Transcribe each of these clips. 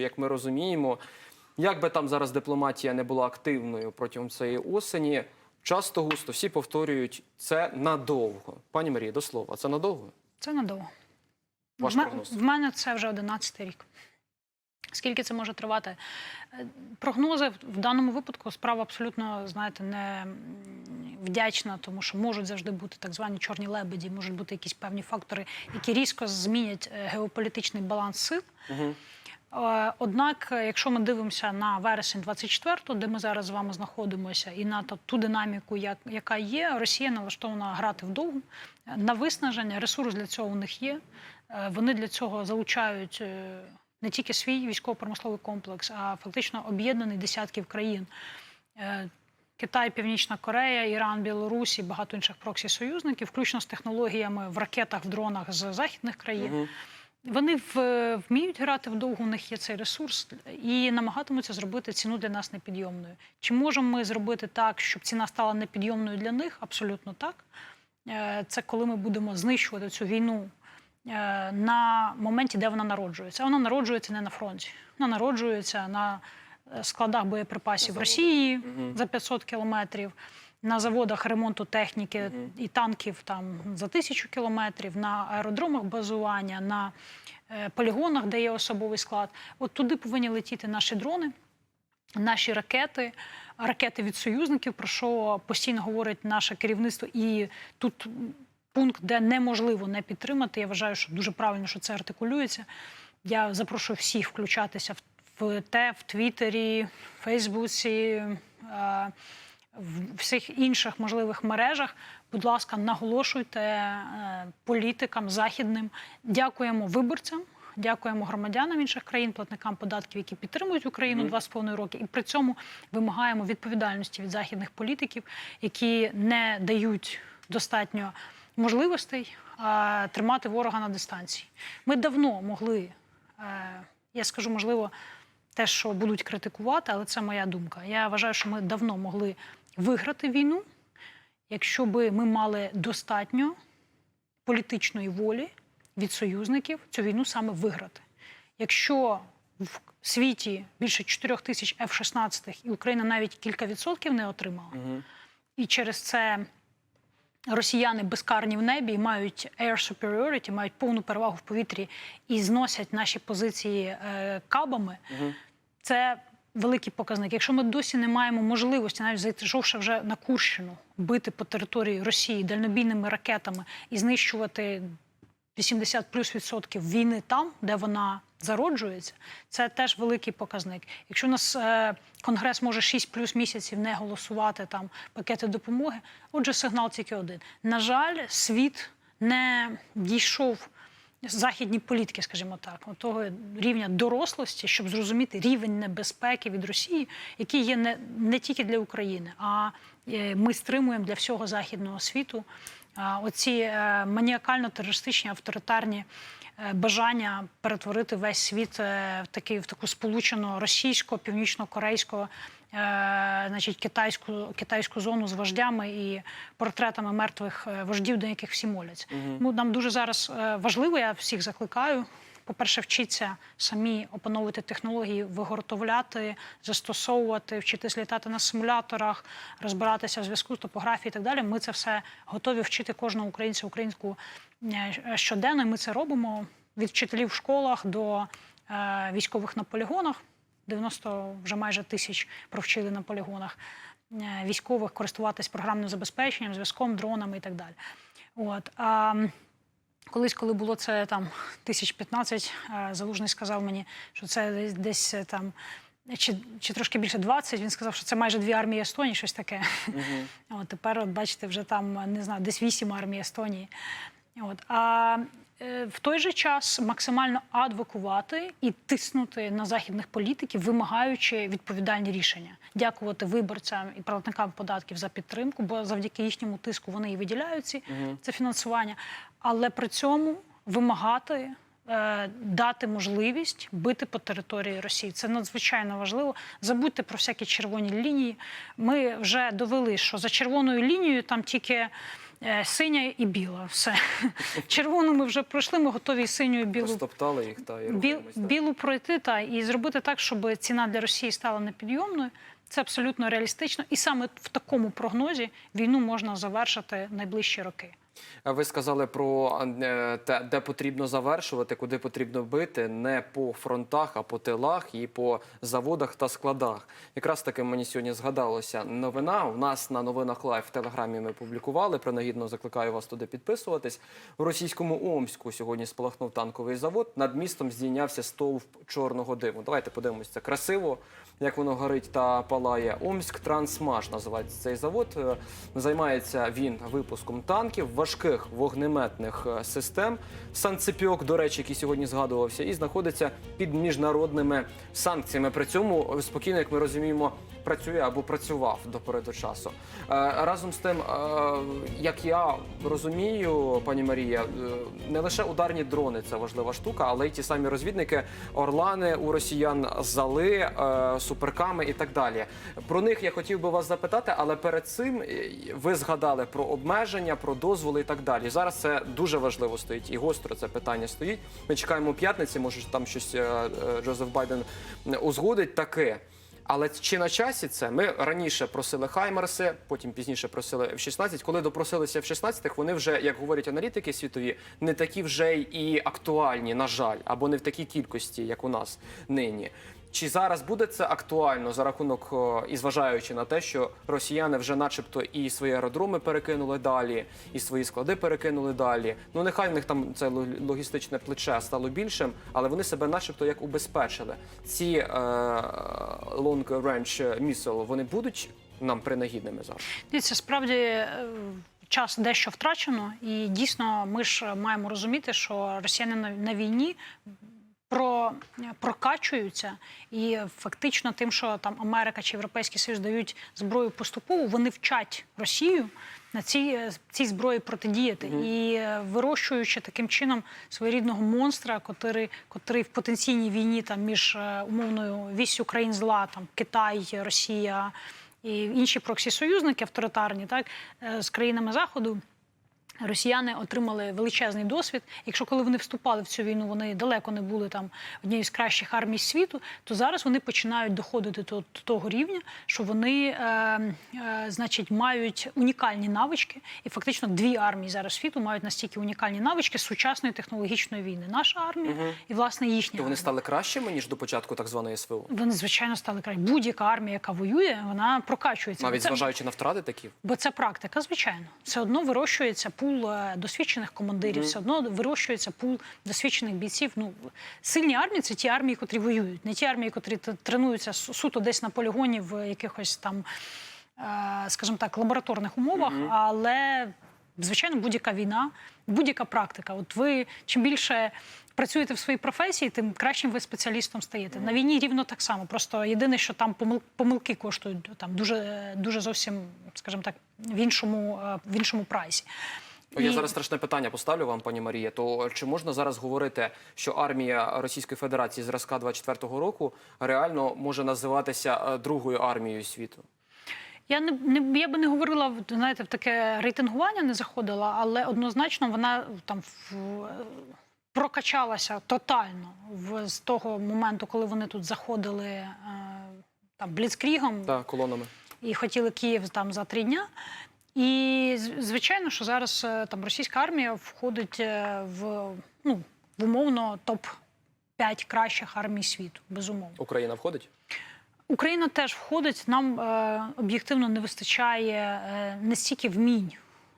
Як ми розуміємо, як би там зараз дипломатія не була активною протягом цієї осені, часто густо всі повторюють це надовго. Пані Марія, до слова, це надовго? Це надовго. Ваш в, прогноз? в мене це вже 11 рік. Скільки це може тривати? Е, Прогнози в даному випадку справа абсолютно, знаєте, не вдячна, тому що можуть завжди бути так звані чорні лебеді, можуть бути якісь певні фактори, які різко змінять е, геополітичний баланс сил. Угу. Е, Однак, е, якщо ми дивимося на вересень 24-го, де ми зараз з вами знаходимося, і на ту- динаміку, як- яка є, Росія налаштована грати вдовгу е, на виснаження. Ресурс для цього у них є. Вони для цього залучають не тільки свій військово-промисловий комплекс, а фактично об'єднаний десятків країн. Китай, Північна Корея, Іран, Білорусь і багато інших проксі-союзників, включно з технологіями в ракетах, в дронах з західних країн. Угу. Вони в, вміють грати вдовго, у них є цей ресурс і намагатимуться зробити ціну для нас непідйомною. Чи можемо ми зробити так, щоб ціна стала непідйомною для них? Абсолютно так. Е, Це коли ми будемо знищувати цю війну е, на моменті, де вона народжується. А Вона народжується не на фронті, вона народжується на е, складах боєприпасів в. Росії за 500 кілометрів. На заводах ремонту техніки і танків там за тисячу кілометрів, на аеродромах базування, на е, полігонах, де є особовий склад. От туди повинні летіти наші дрони, наші ракети, ракети від союзників, про що постійно говорить наше керівництво. І тут пункт, де неможливо не підтримати. Я вважаю, що дуже правильно, що це артикулюється. Я запрошую всіх включатися в, в те, в Твіттері, Фейсбуці. Е, в всіх інших можливих мережах, будь ласка, наголошуйте е, політикам західним. Дякуємо виборцям, дякуємо громадянам інших країн, платникам податків, які підтримують Україну два з половиною роки. І при цьому вимагаємо відповідальності від західних політиків, які не дають достатньо можливостей е, тримати ворога на дистанції. Ми давно могли, е, я скажу, можливо, те, що будуть критикувати, але це моя думка. Я вважаю, що ми давно могли виграти війну, якщо би ми мали достатньо політичної волі від союзників цю війну саме виграти. Якщо в світі більше 4 тисяч F-16 і Україна навіть кілька відсотків не отримала, Угу. і через це росіяни безкарні в небі і мають air superiority, мають повну перевагу в повітрі і зносять наші позиції е, кабами, Угу. це великий показник. Якщо ми досі не маємо можливості, навіть зайшовши вже на Курщину, бити по території Росії дальнобійними ракетами і знищувати 80 плюс відсотків війни там, де вона зароджується, це теж великий показник. Якщо у нас е, конгрес може 6 плюс місяців не голосувати там пакети допомоги, отже, сигнал тільки один. На жаль, світ не дійшов західні політики, скажімо так, того рівня дорослості, щоб зрозуміти рівень небезпеки від Росії, який є не, не тільки для України, а е, ми стримуємо для всього західного світу. Оці е, маніакально-терористичні авторитарні е, бажання перетворити весь світ в такий в таку сполучену російсько, північно-корейсько, е, значить, китайську, китайську зону з вождями і портретами мертвих е, вождів, до яких всі моляться. Ну, нам дуже зараз е, важливо, я всіх закликаю. По-перше, вчитися самі опановувати технології, виготовляти, застосовувати, вчитись літати на симуляторах, розбиратися в зв'язку з топографією і так далі. Ми це все готові вчити кожного українця українську е, щоденно. І ми це робимо від вчителів в школах до е, військових на полігонах. 90 вже майже тисяч провчили на полігонах е, військових користуватись програмним забезпеченням, зв'язком, дронами і так далі. От. А, Колись, коли було це там тисяч 15, е, Залужний сказав мені, що це десь, десь е, там чи, чи трошки більше 20, Він сказав, що це майже дві армії Естонії, щось таке. Угу. От тепер, от бачите, вже там не знаю, десь вісім армій Естонії. От а е, в той же час максимально адвокувати і тиснути на західних політиків, вимагаючи відповідальні рішення, дякувати виборцям і платникам податків за підтримку, бо завдяки їхньому тиску вони і виділяють ці це фінансування, але при цьому вимагати. е, Дати можливість бити по території Росії це надзвичайно важливо. Забудьте про всякі червоні лінії. Ми вже довели, що за червоною лінією там тільки Синя і біла, все. Червону ми вже пройшли, ми готові і синю, і білу Розтоптали їх та і Біл, білу пройти та і зробити так, щоб ціна для Росії стала непідйомною. Це абсолютно реалістично, і саме в такому прогнозі війну можна завершити найближчі роки. Ви сказали про е, те, де потрібно завершувати, куди потрібно бити, не по фронтах, а по тилах і по заводах та складах. Якраз таки мені сьогодні згадалося новина. У нас на новинах лайв в телеграмі ми публікували. Принагідно закликаю вас туди підписуватись. У російському Омську сьогодні спалахнув танковий завод. Над містом здійнявся стовп чорного диму. Давайте подивимося це красиво. Як воно горить та палає. Омськ Трансмаш називається цей завод. Е, Займається він випуском танків, важких вогнеметних е, систем. Санцепіок, до речі, який сьогодні згадувався, і знаходиться під міжнародними санкціями. При цьому е, спокійно, як ми розуміємо, працює або працював до пори до часу. Е, Разом з тим, е, як я розумію, пані Марія, е, не лише ударні дрони це важлива штука, але й ті самі розвідники, орлани у росіян, зали, суперками і так далі. Про них я хотів би вас запитати, але перед цим ви згадали про обмеження, про дозволи і так далі. Зараз це дуже важливо стоїть і гостро це питання стоїть. Ми чекаємо п'ятниці, може там щось Джозеф Байден узгодить таке. Але чи на часі це? Ми раніше просили Хаймерси, потім пізніше просили F-16. Коли допросилися F-16, вони вже, як говорять аналітики світові, не такі вже й актуальні, на жаль, або не в такій кількості, як у нас нині. Чи зараз буде це актуально за рахунок і зважаючи на те, що росіяни вже, начебто, і свої аеродроми перекинули далі, і свої склади перекинули далі. Ну нехай в них там це ло- логістичне плече стало більшим, але вони себе, начебто, як убезпечили. Ці е, long range missile, вони будуть нам принагідними зараз. Дивіться, справді е, час дещо втрачено, і дійсно ми ж маємо розуміти, що росіяни на війні. Про прокачуються, і фактично тим, що там Америка чи Європейський Союз дають зброю поступово, вони вчать Росію на цій, е, цій зброї протидіяти і е, вирощуючи таким чином своєрідного монстра, котрий, котрий в потенційній війні там між е, умовною вісь Україн зла, там Китай, Росія і інші проксі-союзники авторитарні, так е, з країнами заходу. Росіяни отримали величезний досвід. Якщо коли вони вступали в цю війну, вони далеко не були там однією з кращих армій світу, то зараз вони починають доходити до, того рівня, що вони, е, е, значить, мають унікальні навички, і фактично дві армії зараз світу мають настільки унікальні навички сучасної технологічної війни. Наша армія і власне їхня. То вони армія. стали кращими ніж до початку так званої СВО, Вони звичайно стали краще. Будь-яка армія, яка воює, вона прокачується. навіть Це- зважаючи на втрати такі. Бо це практика, звичайно. Все одно вирощується пул е, досвідчених командирів, все одно вирощується пул досвідчених бійців. Ну сильні армії це ті армії, котрі воюють, не ті армії, котрі тренуються суто десь на полігоні в якихось там, е, скажімо так, лабораторних умовах. Але звичайно, будь-яка війна, будь-яка практика. От ви чим більше. Працюєте в своїй професії, тим кращим ви спеціалістом стаєте. На війні рівно так само. Просто єдине, що там помил- помилки коштують там дуже, дуже зовсім, скажімо так, в іншому, е, в іншому прайсі. Я зараз страшне питання поставлю вам, пані Марія. То чи можна зараз говорити, що армія Російської Федерації зразка 24-го року реально може називатися е, другою армією світу? Я не, не я би не говорила знаєте, в таке рейтингування не заходила, але однозначно вона там в, е, прокачалася тотально в з того моменту, коли вони тут заходили е, там бліцкрігом Та колонами. і хотіли Київ там за три дня. І звичайно, що зараз е, там російська армія входить е, в ну в умовно топ 5 кращих армій світу, безумовно. Україна входить? Україна теж входить. Нам е, об'єктивно не вистачає е, не стільки вмінь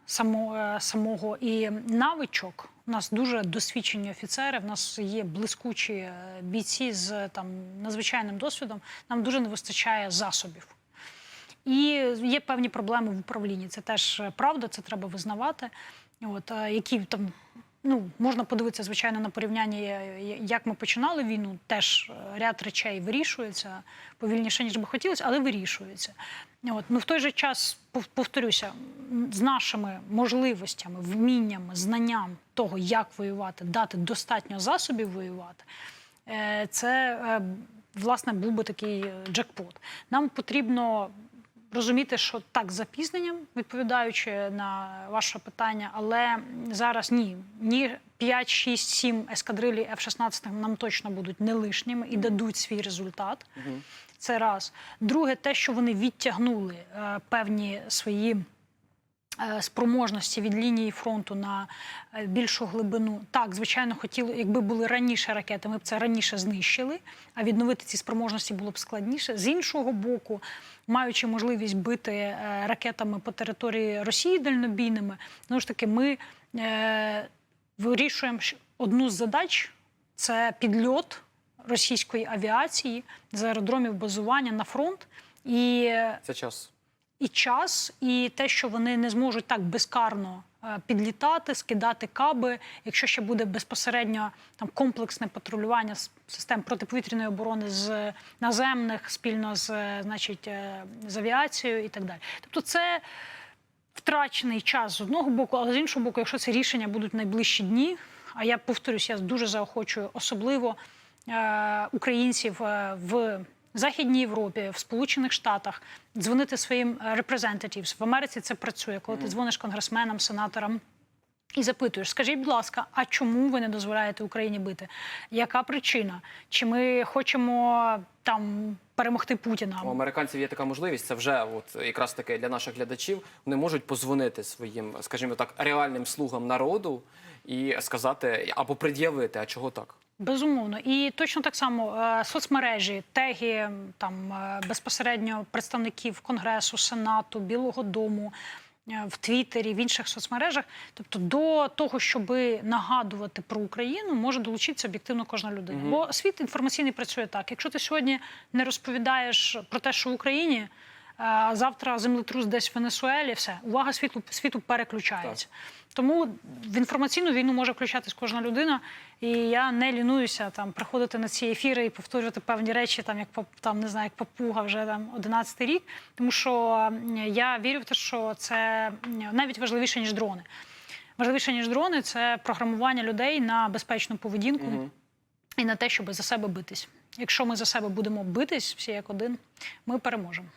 само, е, самого і навичок. У нас дуже досвідчені офіцери. В нас є блискучі бійці з там надзвичайним досвідом. Нам дуже не вистачає засобів. І є певні проблеми в управлінні. Це теж е, правда, це треба визнавати. От е, які там. Ну, можна подивитися, звичайно, на порівняння, як ми починали війну. Теж е, ряд речей вирішується повільніше, ніж би хотілося, але вирішується. От. Ну, в той же час, повторюся, з нашими можливостями, вміннями, знанням того, як воювати, дати достатньо засобів воювати, це, власне, був би такий джекпот. Нам потрібно розуміти, що так з запізненням, відповідаючи на ваше питання, але зараз ні, ні 5, 6, 7 ескадрилі F-16 нам точно будуть не лишніми і дадуть свій результат. Це раз. Друге, те, що вони відтягнули е, певні свої спроможності від лінії фронту на е, більшу глибину. Так, звичайно, хотіли, якби були раніше ракети, ми б це раніше знищили, а відновити ці спроможності було б складніше. З іншого боку, маючи можливість бити е, ракетами по території Росії дальнобійними, знову ж таки, ми е, вирішуємо одну з задач це підльот російської авіації з аеродромів базування на фронт. І е, Це час. І час, і те, що вони не зможуть так безкарно е, підлітати, скидати каби, якщо ще буде безпосередньо там комплексне патрулювання систем протиповітряної оборони з наземних спільно з, е, значить, е, з авіацією і так далі. Тобто, це втрачений час з одного боку, але з іншого боку, якщо це рішення будуть найближчі дні. А я повторюсь, я дуже заохочую особливо е, українців е, в Західній Європі, в Сполучених Штатах дзвонити своїм е, representatives. В Америці це працює, коли ти дзвониш конгресменам, сенаторам. І запитуєш, скажіть, будь ласка, а чому ви не дозволяєте Україні бити? Яка причина? Чи ми хочемо там перемогти Путіна? У американців є така можливість. Це вже от якраз таки для наших глядачів. Вони можуть позвонити своїм, скажімо так, реальним слугам народу і сказати або пред'явити, а чого так? Безумовно, і точно так само е, соцмережі, теги там е, безпосередньо представників Конгресу, Сенату, Білого Дому. е, В Твіттері, в інших соцмережах, тобто до того, щоб нагадувати про Україну, може долучитися об'єктивно кожна людина. Бо світ інформаційний працює так. Якщо ти сьогодні не розповідаєш про те, що в Україні, завтра землетрус десь в Венесуелі, все увага світу світу переключається. Тому в інформаційну війну може включатись кожна людина, і я не лінуюся там приходити на ці ефіри і повторювати певні речі, там як там не знаю, як папуга вже там 11 рік. Тому що я вірю в те, що це навіть важливіше ніж дрони. Важливіше ніж дрони це програмування людей на безпечну поведінку і на те, щоб за себе битись. Якщо ми за себе будемо битись всі як один, ми переможемо.